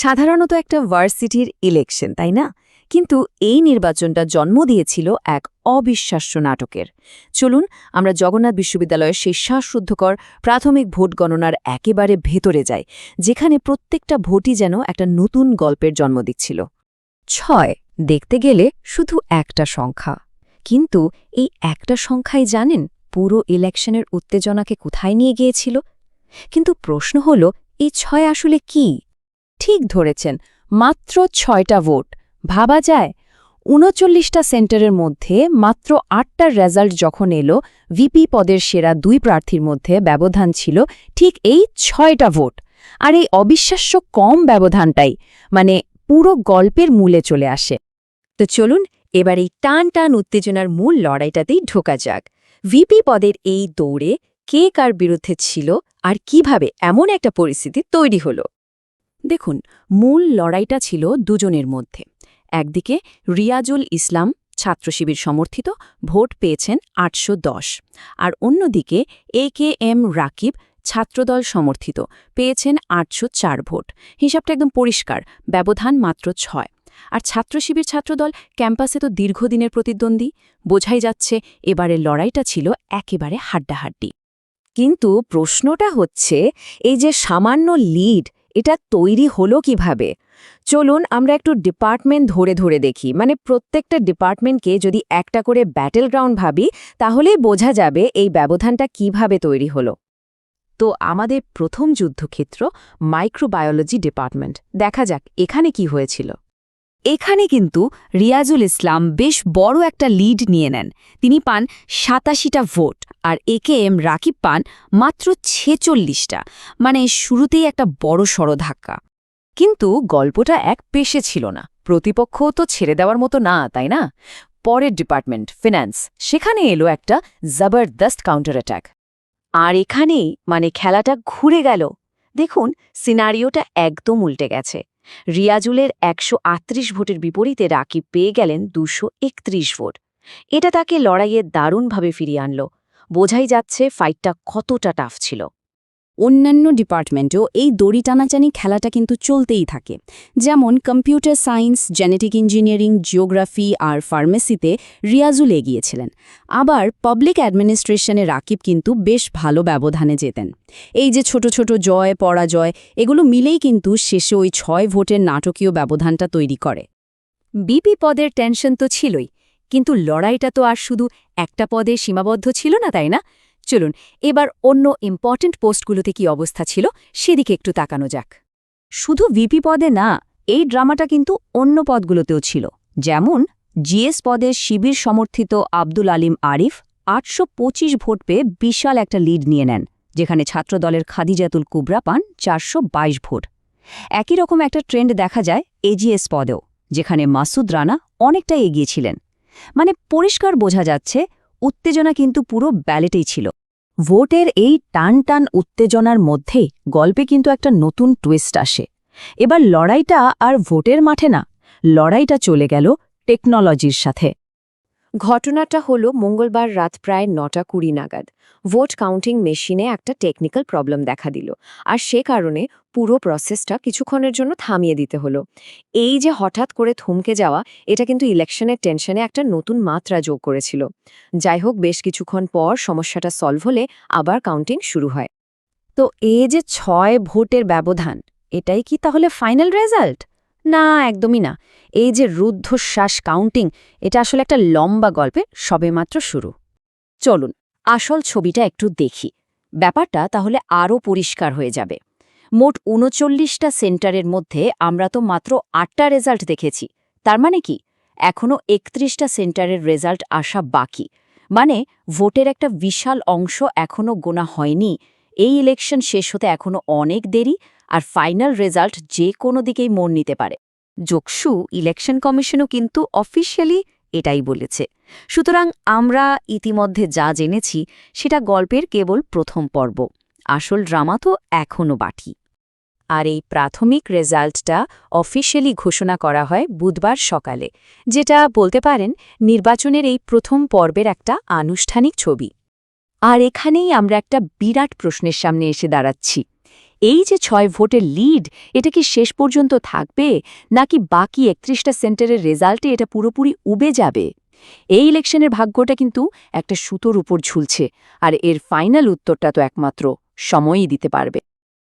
সাধারণত একটা ভার্সিটির ইলেকশন, তাই না? কিন্তু এই নির্বাচনটা জন্ম দিয়েছিল এক অবিশ্বাস্য নাটকের। চলুন, আমরা জগন্নাথ বিশ্ববিদ্যালয়ের সেই শ্বাসরুদ্ধকর প্রাথমিক ভোট গণনার একেবারে ভেতরে যাই, যেখানে প্রত্যেকটা ভোটই যেন একটা নতুন গল্পের জন্ম দিচ্ছিল। ছয়, দেখতে গেলে শুধু একটা সংখ্যা। কিন্তু এই একটা সংখ্যাই জানেন, পুরো ইলেকশনের উত্তেজনাকে কোথায় নিয়ে গিয়েছিল? কিন্তু প্রশ্ন হল, এই ছয় আসলে কি? ঠিক ধরেছেন, মাত্র ছয়টা ভোট। ভাবা যায়, উনচল্লিশটা সেন্টারের মধ্যে মাত্র আটটার রেজাল্ট যখন এলো, ভিপি পদের সেরা দুই প্রার্থীর মধ্যে ব্যবধান ছিল ঠিক এই ছয়টা ভোট। আর এই অবিশ্বাস্য কম ব্যবধানটাই মানে পুরো গল্পের মূলে চলে আসে। তো চলুন, এবার এই টান টান উত্তেজনার মূল লড়াইটাতেই ঢোকা যাক। ভিপি পদের এই দৌড়ে কে কার বিরুদ্ধে ছিল আর কীভাবে এমন একটা পরিস্থিতি তৈরি হলো? দেখুন, মূল লড়াইটা ছিল দুজনের মধ্যে। একদিকে রিয়াজুল ইসলাম ছাত্রশিবির সমর্থিত, ভোট পেয়েছেন আটশো দশ। আর অন্যদিকে A K M Rakib Chhatra Dal সমর্থিত, পেয়েছেন আটশো চার ভোট। হিসাবটা একদম পরিষ্কার, ব্যবধান মাত্র ছয়। আর ছাত্রশিবির ছাত্রদল ক্যাম্পাসে তো দীর্ঘদিনের প্রতিদ্বন্দ্বী, বোঝাই যাচ্ছে এবারের লড়াইটা ছিল একেবারে হাড্ডাহাড্ডি। কিন্তু প্রশ্নটা হচ্ছে, এই যে সামান্য লিড এটা তৈরি হলো কীভাবে? চলুন আমরা একটু ডিপার্টমেন্ট ধরে ধরে দেখি। মানে প্রত্যেকটা ডিপার্টমেন্টকে যদি একটা করে ব্যাটেল গ্রাউন্ড ভাবি, তাহলেই বোঝা যাবে এই ব্যবধানটা কীভাবে তৈরি হলো। তো আমাদের প্রথম যুদ্ধক্ষেত্র মাইক্রোবায়োলজি ডিপার্টমেন্ট দেখা যাক, এখানে কি হয়েছিল। এখানে কিন্তু রিয়াজুল ইসলাম বেশ বড় একটা লিড নিয়ে নেন। তিনি পান সাতাশিটা ভোট আর একে এম রাকিব পান মাত্র ছেচল্লিশটা। মানে শুরুতেই একটা বড় সড় ধাক্কা। কিন্তু গল্পটা এক পেশে ছিল না। প্রতিপক্ষও তো ছেড়ে দেওয়ার মতো না, তাই না? পরের ডিপার্টমেন্ট, ফিন্যান্স, সেখানে এলো একটা জবরদস্ত কাউন্টার অ্যাটাক আর এখানেই মানে খেলাটা ঘুরে গেল। দেখুন সিনারিওটা একদম উল্টে গেছে। রিয়াজুলের একশো আটত্রিশ ভোটের বিপরীতে রাকিব পেয়ে গেলেন দুশো ভোট। এটা তাকে লড়াইয়ে দারুণভাবে ফিরিয়ে আনল। বোঝাই যাচ্ছে ফাইটটা কতটা টাফ ছিল। অন্যান্য ডিপার্টমেন্টেও এই দড়ি টানাচানি খেলাটা কিন্তু চলতেই থাকে। যেমন computer science, genetic engineering, geography আর ফার্মেসিতে রিয়াজুল এগিয়েছিলেন। আবার পাবলিক অ্যাডমিনিস্ট্রেশনে রাকিব কিন্তু বেশ ভালো ব্যবধানে যেতেন এই যে ছোট ছোট জয়, পরাজয়, এগুলো মিলেই কিন্তু শেষে ওই ছয় ভোটের নাটকীয় ব্যবধানটা তৈরি করে। বিপি পদের টেনশন তো ছিলই, কিন্তু লড়াইটা তো আর শুধু একটা পদে সীমাবদ্ধ ছিল না, তাই না? চলুন, এবার অন্য ইম্পর্ট্যান্ট পোস্টগুলোতে কি অবস্থা ছিল সেদিকে একটু তাকানো যাক। শুধু ভিপি পদে না, এই ড্রামাটা কিন্তু অন্য পদগুলোতেও ছিল। যেমন জিএস পদের শিবির সমর্থিত আব্দুল আলিম আরিফ আটশো পঁচিশ ভোট পেয়ে বিশাল একটা লিড নিয়ে নেন, যেখানে ছাত্রদলের খাদিজাতুল কুবরা পান চারশো বাইশ ভোট। একই রকম একটা ট্রেন্ড দেখা যায় এজিএস পদেও, যেখানে মাসুদ রানা অনেকটাই এগিয়েছিলেন মানে পরিষ্কার বোঝা যাচ্ছে উত্তেজনা কিন্তু পুরো ব্যালেটেই ছিল। ভোটের এই টান টান উত্তেজনার মধ্যেই গল্পে কিন্তু একটা নতুন টুইস্ট আসে। এবার লড়াইটা আর ভোটের মাঠে না, লড়াইটা চলে গেল টেকনোলজির সাথে। ঘটনাটা হলো মঙ্গলবার রাত প্রায় নটা কুড়ি নাগাদ। ভোট কাউন্টিং মেশিনে একটা টেকনিক্যাল প্রবলেম দেখা দিল। আর সে কারণে পুরো প্রসেসটা কিছুক্ষণের জন্য থামিয়ে দিতে হলো। এই যে হঠাৎ করে থমকে যাওয়া, এটা কিন্তু ইলেকশনের টেনশনে একটা নতুন মাত্রা যোগ করেছিল। যাই হোক, বেশ কিছুক্ষণ পর সমস্যাটা সলভ হলে আবার কাউন্টিং শুরু হয়। তো এই যে ছয় ভোটের ব্যবধান, এটাই কি তাহলে ফাইনাল রেজাল্ট না, একদমই না। এই যে রুদ্ধশ্বাস কাউন্টিং এটা আসলে একটা লম্বা গল্পে সবেমাত্র শুরু। চলুন, আসল ছবিটা একটু দেখি। ব্যাপারটা তাহলে আরও পরিষ্কার হয়ে যাবে। মোট উনচল্লিশটা সেন্টারের মধ্যে আমরা তো মাত্র আটটা রেজাল্ট দেখেছি। তার মানে কি? এখনও একত্রিশটা সেন্টারের রেজাল্ট আসা বাকি। মানে ভোটের একটা বিশাল অংশ এখনও গোনা হয়নি। এই ইলেকশন শেষ হতে এখনও অনেক দেরি আর ফাইনাল রেজাল্ট যে কোনো দিকেই মন নিতে পারে। যোগসু ইলেকশন কমিশনও কিন্তু অফিসিয়ালি এটাই বলেছে। সুতরাং আমরা ইতিমধ্যে যা জেনেছি, সেটা গল্পের কেবল প্রথম পর্ব। আসল ড্রামা তো এখনও বাকি। আর এই প্রাথমিক রেজাল্টটা অফিসিয়ালি ঘোষণা করা হয় বুধবার সকালে, যেটা বলতে পারেন নির্বাচনের এই প্রথম পর্বের একটা আনুষ্ঠানিক ছবি। আর এখানেই আমরা একটা বিরাট প্রশ্নের সামনে এসে দাঁড়াচ্ছি। এই যে ছয় ভোটের লিড, এটা কি শেষ পর্যন্ত থাকবে, নাকি বাকি একত্রিশটা সেন্টারের রেজাল্টে এটা পুরোপুরি উবে যাবে? এই ইলেকশনের ভাগ্যটা কিন্তু একটা সুতোর উপর ঝুলছে, আর এর ফাইনাল উত্তরটা তো একমাত্র সময়ই দিতে পারবে।